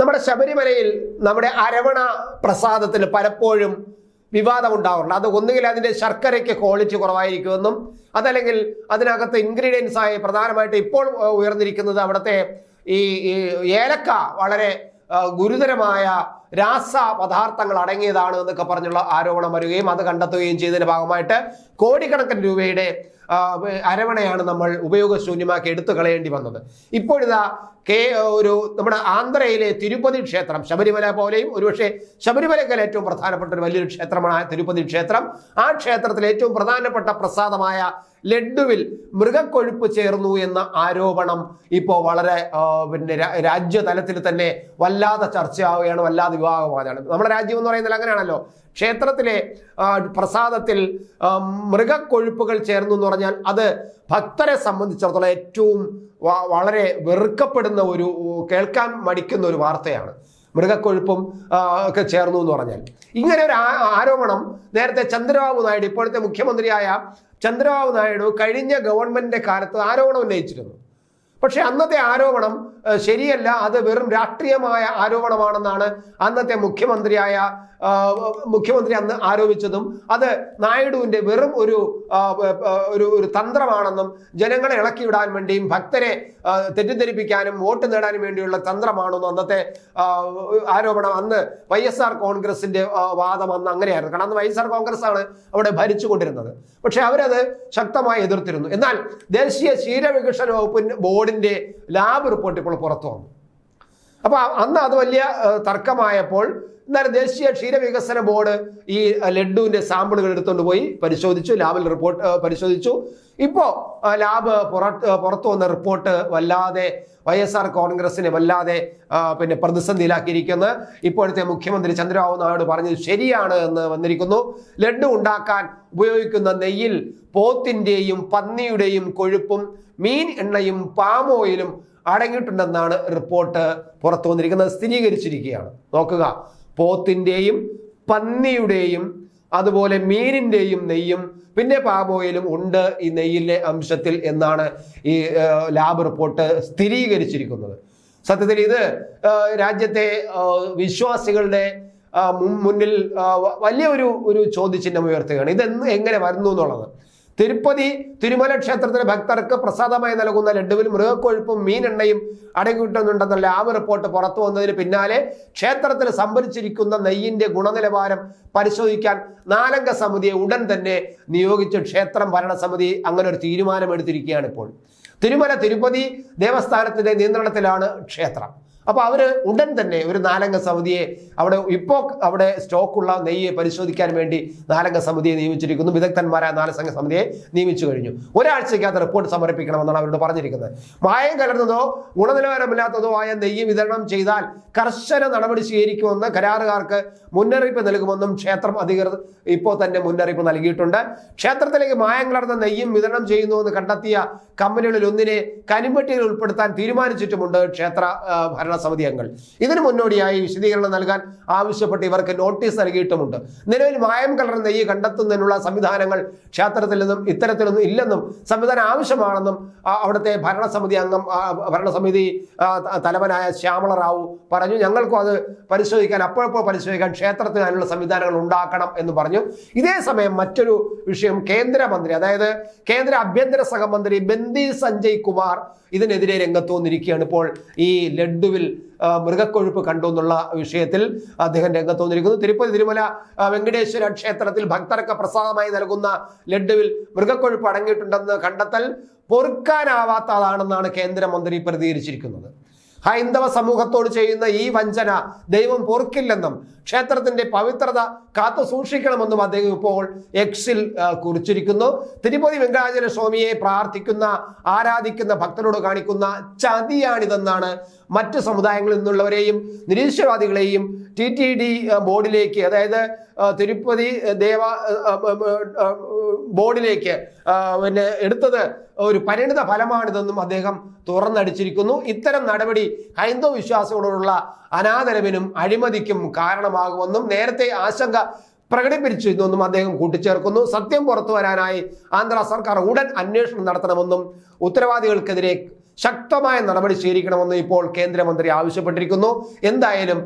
നമ്മുടെ ശബരിമലയിൽ നമ്മുടെ അരവണ പ്രസാദത്തിന് പലപ്പോഴും വിവാദം ഉണ്ടാവാറുണ്ട് അത് ഒന്നുകിൽ അതിന്റെ ശർക്കരയ്ക്ക് ക്വാളിറ്റി കുറവായിരിക്കുമെന്നും അതല്ലെങ്കിൽ അതിനകത്ത് ഇൻഗ്രീഡിയൻസ് ആയി പ്രധാനമായിട്ട് ഇപ്പോൾ ഉയർന്നിരിക്കുന്നത് അവിടുത്തെ ഈ ഏലക്ക വളരെ ഗുരുതരമായ രാസ പദാർത്ഥങ്ങൾ അടങ്ങിയതാണ് എന്നൊക്കെ പറഞ്ഞുള്ള ആരോപണം വരികയും അത് കണ്ടെത്തുകയും ചെയ്തതിന്റെ ഭാഗമായിട്ട് കോടിക്കണക്കിന് രൂപയുടെ അരവണയാണ് നമ്മൾ ഉപയോഗശൂന്യമാക്കി എടുത്തു കളയേണ്ടി വന്നത്. ഇപ്പോഴിതാ കെ ഒരു നമ്മുടെ ആന്ധ്രയിലെ തിരുപ്പതി ക്ഷേത്രം ശബരിമല പോലെയും ഒരുപക്ഷെ ശബരിമലയ്ക്കൽ ഏറ്റവും പ്രധാനപ്പെട്ട ഒരു വലിയൊരു ക്ഷേത്രമാണ് തിരുപ്പതി ക്ഷേത്രം. ആ ക്ഷേത്രത്തിൽ ഏറ്റവും പ്രധാനപ്പെട്ട പ്രസാദമായ ലഡുവിൽ മൃഗക്കൊഴുപ്പ് ചേർന്നു എന്ന ആരോപണം ഇപ്പോൾ വളരെ പിന്നെ രാജ്യതലത്തിൽ തന്നെ വല്ലാതെ ചർച്ചയാവുകയാണ് വല്ലാതെ വിവാഹമാവുകയാണ്. നമ്മുടെ രാജ്യം എന്ന് പറയുന്നത് അങ്ങനെയാണല്ലോ. ക്ഷേത്രത്തിലെ പ്രസാദത്തിൽ മൃഗക്കൊഴുപ്പുകൾ ചേർന്നു എന്ന് പറഞ്ഞാൽ അത് ഭക്തരെ സംബന്ധിച്ചിടത്തോളം ഏറ്റവും വളരെ വെറുക്കപ്പെടുന്ന ഒരു കേൾക്കാൻ മടിക്കുന്ന ഒരു വാർത്തയാണ്. മൃഗക്കൊഴുപ്പും ഒക്കെ ചേർന്നു എന്ന് പറഞ്ഞാൽ. ഇങ്ങനെ ഒരു ആരോപണം നേരത്തെ ചന്ദ്രബാബു നായിഡു ഇപ്പോഴത്തെ മുഖ്യമന്ത്രിയായ ചന്ദ്രബാബു നായിഡു കഴിഞ്ഞ ഗവൺമെന്റിന്റെ കാലത്ത് ആരോപണം ഉന്നയിച്ചിരുന്നു. പക്ഷെ അന്നത്തെ ആരോപണം ശരിയല്ല. അത് വെറും രാഷ്ട്രീയമായ ആരോപണമാണെന്നാണ് അന്നത്തെ മുഖ്യമന്ത്രിയായ മുഖ്യമന്ത്രി അന്ന് ആരോപിച്ചതും. അത് നായിഡുവിന്റെ വെറും ഒരു ഒരു ഒരു തന്ത്രമാണെന്നും ജനങ്ങളെ ഇളക്കിവിടാൻ വേണ്ടിയും ഭക്തരെ തെറ്റിദ്ധരിപ്പിക്കാനും വോട്ട് നേടാനും വേണ്ടിയുള്ള തന്ത്രമാണെന്നും അന്നത്തെ ആരോപണം അന്ന് വൈ എസ് ആർ കോൺഗ്രസിന്റെ വാദം അന്ന് അങ്ങനെയായിരുന്നു. കാരണം അന്ന് വൈ എസ് ആർ കോൺഗ്രസ് ആണ് അവിടെ ഭരിച്ചുകൊണ്ടിരുന്നത്. പക്ഷെ അവരത് ശക്തമായി എതിർത്തിരുന്നു. എന്നാൽ ദേശീയ ക്ഷീരവികസന വകുപ്പിന്റെ ബോർഡിന്റെ ലാബ് റിപ്പോർട്ട് ഇപ്പോൾ പുറത്തു വന്നു. അപ്പൊ അന്ന് അത് വലിയ തർക്കമായപ്പോൾ എന്നാലും ദേശീയ ക്ഷീരവികസന ബോർഡ് ഈ ലഡുവിന്റെ സാമ്പിളുകൾ എടുത്തുകൊണ്ട് പോയി പരിശോധിച്ചു ലാബിൽ റിപ്പോർട്ട് പരിശോധിച്ചു. ഇപ്പോ ലാബ് പുറത്ത് പുറത്തു വന്ന റിപ്പോർട്ട് വല്ലാതെ വൈ എസ് ആർ കോൺഗ്രസിനെ വല്ലാതെ പിന്നെ പ്രതിസന്ധിയിലാക്കിയിരിക്കുന്നത് ഇപ്പോഴത്തെ മുഖ്യമന്ത്രി ചന്ദ്രബാബു നായിഡു പറഞ്ഞത് ശരിയാണ് എന്ന് വന്നിരിക്കുന്നു. ലഡു ഉണ്ടാക്കാൻ ഉപയോഗിക്കുന്ന നെയ്യിൽ പോത്തിന്റെയും പന്നിയുടെയും കൊഴുപ്പും മീൻ എണ്ണയും പാം ഓയിലും അടങ്ങിയിട്ടുണ്ടെന്നാണ് റിപ്പോർട്ട് പുറത്തു വന്നിരിക്കുന്നത്. സ്ഥിരീകരിച്ചിരിക്കുകയാണ്. നോക്കുക. പോത്തിന്റെയും പന്നിയുടെയും അതുപോലെ മീനിന്റെയും നെയ്യും പിന്നെ പാമോയിലും ഉണ്ട് ഈ നെയ്യിലെ അംശത്തിൽ എന്നാണ് ഈ ലാബ് റിപ്പോർട്ട് സ്ഥിരീകരിച്ചിരിക്കുന്നത്. സത്യത്തിൽ ഇത് രാജ്യത്തെ വിശ്വാസികളുടെ മുന്നിൽ വലിയ ഒരു ഒരു ചോദ്യചിഹ്നം ഉയർത്തുകയാണ്. ഇതെന്ന് എങ്ങനെ വരുന്നു എന്നുള്ളത്. തിരുപ്പതി തിരുമല ക്ഷേത്രത്തിലെ ഭക്തർക്ക് പ്രസാദമായി നൽകുന്ന ലഡുവിൽ മൃഗക്കൊഴുപ്പും മീനെണ്ണയും അടങ്ങിയിട്ടുണ്ടെന്ന ലാബ് റിപ്പോർട്ട് പുറത്തു വന്നതിന് പിന്നാലെ ക്ഷേത്രത്തിൽ സംഭരിച്ചിരിക്കുന്ന നെയ്യിന്റെ ഗുണനിലവാരം പരിശോധിക്കാൻ നാലംഗ സമിതിയെ ഉടൻ തന്നെ നിയോഗിച്ച് ക്ഷേത്രം ഭരണസമിതി അങ്ങനെ ഒരു തീരുമാനമെടുത്തിരിക്കുകയാണ് ഇപ്പോൾ. തിരുമല തിരുപ്പതി ദേവസ്ഥാനത്തിന്റെ നിയന്ത്രണത്തിലാണ് ക്ഷേത്രം. അപ്പൊ അവർ ഉടൻ തന്നെ ഒരു നാലംഗ സമിതിയെ അവിടെ ഇപ്പോ അവിടെ സ്റ്റോക്കുള്ള നെയ്യ് പരിശോധിക്കാൻ വേണ്ടി നാലംഗ സമിതിയെ നിയമിച്ചിരിക്കുന്നു. വിദഗ്ധന്മാരായ നാലംഗ സമിതിയെ നിയമിച്ചു കഴിഞ്ഞു. ഒരാഴ്ചയ്ക്കകത്ത് റിപ്പോർട്ട് സമർപ്പിക്കണമെന്നാണ് അവരോട് പറഞ്ഞിരിക്കുന്നത്. മായം കലർന്നതോ ഗുണനിലവാരമില്ലാത്തതോ ആയ നെയ്യ് വിതരണം ചെയ്താൽ കർശന നടപടി സ്വീകരിക്കുമെന്ന് കരാറുകാർക്ക് മുന്നറിയിപ്പ് നൽകുമെന്നും ക്ഷേത്രം അധികൃതർ ഇപ്പോൾ തന്നെ മുന്നറിയിപ്പ് നൽകിയിട്ടുണ്ട്. ക്ഷേത്രത്തിലേക്ക് മായം കലർന്ന നെയ്യും വിതരണം ചെയ്യുന്നുവെന്ന് കണ്ടെത്തിയ കമ്പനികളിൽ ഒന്നിനെ കരിമ്പട്ടിയിൽ ഉൾപ്പെടുത്താൻ തീരുമാനിച്ചിട്ടുമുണ്ട് ക്ഷേത്ര ആ, ഭരണസമിതി അംഗങ്ങൾ. ഇതിനു മുന്നോടിയായി വിശദീകരണം നൽകാൻ ആവശ്യപ്പെട്ട് ഇവർക്ക് നോട്ടീസ് നൽകിയിട്ടുമുണ്ട്. നിലവിൽ മായം കലർന്ന നെയ്യ് കണ്ടെത്തുന്നതിനുള്ള സംവിധാനങ്ങൾ ക്ഷേത്രത്തിൽ നിന്നും ഇത്തരത്തിലൊന്നും ഇല്ലെന്നും സംവിധാനം ആവശ്യമാണെന്നും അവിടുത്തെ ഭരണസമിതി അംഗം ഭരണസമിതി തലവനായ ശ്യാമള റാവു പറഞ്ഞു. ഞങ്ങൾക്കും അത് പരിശോധിക്കാൻ അപ്പോഴപ്പോൾ പരിശോധിക്കാൻ ക്ഷേത്രത്തിന് അതിനുള്ള സംവിധാനങ്ങൾ ഉണ്ടാക്കണം എന്ന് പറഞ്ഞു. ഇതേ സമയം മറ്റൊരു വിഷയം കേന്ദ്രമന്ത്രി അതായത് കേന്ദ്ര ആഭ്യന്തര സഹമന്ത്രി ബന്ദി സഞ്ജയ് കുമാർ ഇതിനെതിരെ രംഗത്ത് വന്നിരിക്കുകയാണ്. ഇപ്പോൾ ഈ ലഡുവിൽ മൃഗക്കൊഴുപ്പ് കണ്ടു എന്നുള്ള വിഷയത്തിൽ അദ്ദേഹം രംഗത്ത് വന്നിരിക്കുന്നു. തിരുപ്പതി തിരുമല വെങ്കടേശ്വര ക്ഷേത്രത്തിൽ ഭക്തർക്ക് പ്രസാദമായി നൽകുന്ന ലഡുവിൽ മൃഗക്കൊഴുപ്പ് അടങ്ങിയിട്ടുണ്ടെന്ന് കണ്ടെത്തൽ പൊറുക്കാനാവാത്തതാണെന്നാണ് കേന്ദ്രമന്ത്രി പ്രതികരിച്ചിരിക്കുന്നത്. ഹൈന്ദവ സമൂഹത്തോട് ചെയ്യുന്ന ഈ വഞ്ചന ദൈവം പൊറുക്കില്ലെന്നും ക്ഷേത്രത്തിന്റെ പവിത്രത കാത്തു സൂക്ഷിക്കണമെന്നും അദ്ദേഹം ഇപ്പോൾ എക്സിൽ കുറിച്ചിരിക്കുന്നു. തിരുപ്പതി വെങ്കടാചല സ്വാമിയെ പ്രാർത്ഥിക്കുന്ന ആരാധിക്കുന്ന ഭക്തരോട് കാണിക്കുന്ന ചതിയാണിതെന്നാണ് മറ്റ് സമുദായങ്ങളിൽ നിന്നുള്ളവരെയും നിരീശ്വരവാദികളെയും ടി ടി ഡി ബോർഡിലേക്ക് അതായത് തിരുപ്പതി ദേവ ബോർഡിലേക്ക് പിന്നെ എടുത്തത് ഒരു പരിണിത ഫലമാണിതെന്നും അദ്ദേഹം തുറന്നടിച്ചിരിക്കുന്നു. ഇത്തരം നടപടി ഹൈന്ദവ വിശ്വാസികളോടുള്ള അനാദരവിനും അഴിമതിക്കും കാരണമാകുമെന്നും നേരത്തെ ആശങ്ക പ്രകടിപ്പിച്ചിരുന്നെന്നും അദ്ദേഹം കൂട്ടിച്ചേർക്കുന്നു. സത്യം പുറത്തു വരാനായി ആന്ധ്ര സർക്കാർ ഉടൻ അന്വേഷണം നടത്തണമെന്നും ഉത്തരവാദികൾക്കെതിരെ ശക്തമായ നടപടി സ്വീകരിക്കണമെന്ന് ഇപ്പോൾ കേന്ദ്രമന്ത്രി ആവശ്യപ്പെട്ടിരിക്കുന്നു. എന്തായാലും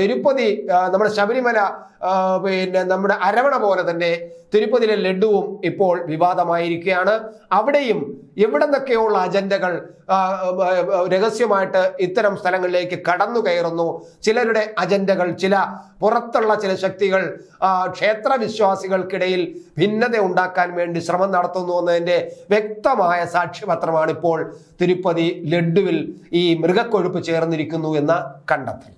തിരുപ്പതി നമ്മുടെ ശബരിമല പിന്നെ നമ്മുടെ അരവണ പോലെ തന്നെ തിരുപ്പതിയിലെ ലഡുവും ഇപ്പോൾ വിവാദമായിരിക്കുകയാണ്. അവിടെയും എവിടെ നിന്നൊക്കെയുള്ള അജണ്ടകൾ രഹസ്യമായിട്ട് ഇത്തരം സ്ഥലങ്ങളിലേക്ക് കടന്നു കയറുന്നു? ചിലരുടെ അജണ്ടകൾ ചില പുറത്തുള്ള ചില ശക്തികൾ ക്ഷേത്ര വിശ്വാസികൾക്കിടയിൽ ഭിന്നത ഉണ്ടാക്കാൻ വേണ്ടി ശ്രമം നടത്തുന്നു എന്നതിന്റെ വ്യക്തമായ സാക്ഷ്യപത്രമാണ് ഇപ്പോൾ തിരുപ്പതി ലഡുവിൽ ഈ മൃഗക്കൊഴുപ്പ് ചേർന്നിരിക്കുന്നു എന്ന കണ്ടെത്തൽ.